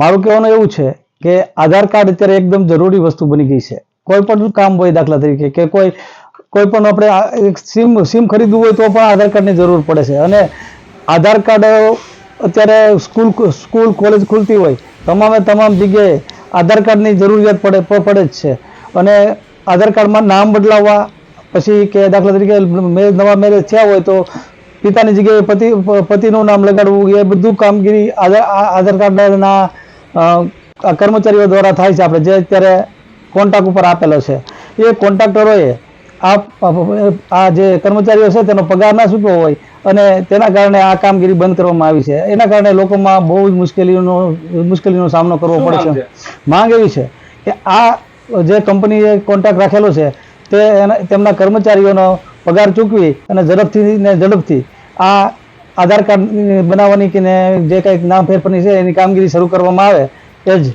મારું કહેવાનું એવું છે કે આધાર કાર્ડ અત્યારે એકદમ જરૂરી વસ્તુ બની ગઈ છે. કોઈ પણ કામ હોય દાખલા તરીકે કે કોઈ કોઈ પણ આપણે સિમ સિમ ખરીદવું હોય તો પણ આધાર કાર્ડની જરૂર પડે છે. અને આધાર કાર્ડ અત્યારે સ્કૂલ સ્કૂલ, કોલેજ ખુલતી હોય, તમામે તમામ જગ્યાએ આધાર કાર્ડની જરૂરિયાત પડે પડે જ છે. અને આધાર કાર્ડમાં નામ બદલાવવા પછી કે દાખલા તરીકે મેરેજ નવા મેરેજ થયા હોય તો પિતાની જગ્યાએ પતિ, પતિનું નામ લગાડવું, એ બધું કામગીરી આધાર આધાર કાર્ડના કર્મચારીઓ દ્વારા થાય છે આપણે જે અત્યારે કોન્ટ્રાક્ટ ઉપર આપેલો છે. એ કોન્ટ્રાક્ટરોએ આ આ જે કર્મચારીઓ છે તેનો પગાર ના ચૂકવો હોય અને તેના કારણે આ કામગીરી બંધ કરવામાં આવી છે. એના કારણે લોકોમાં બહુ જ મુશ્કેલીઓનો મુશ્કેલીનો સામનો કરવો પડે છે. માંગ એવી છે કે આ જે કંપનીએ કોન્ટ્રાક્ટ રાખેલો છે તે તેમના કર્મચારીઓનો પગાર ચૂકવી અને ઝડપથી ને ઝડપથી આ આધાર કાર્ડ બનાવવાની કે જે કંઈક નામ ફેરફારની છે એની કામગીરી શરૂ કરવામાં આવે, એ જ.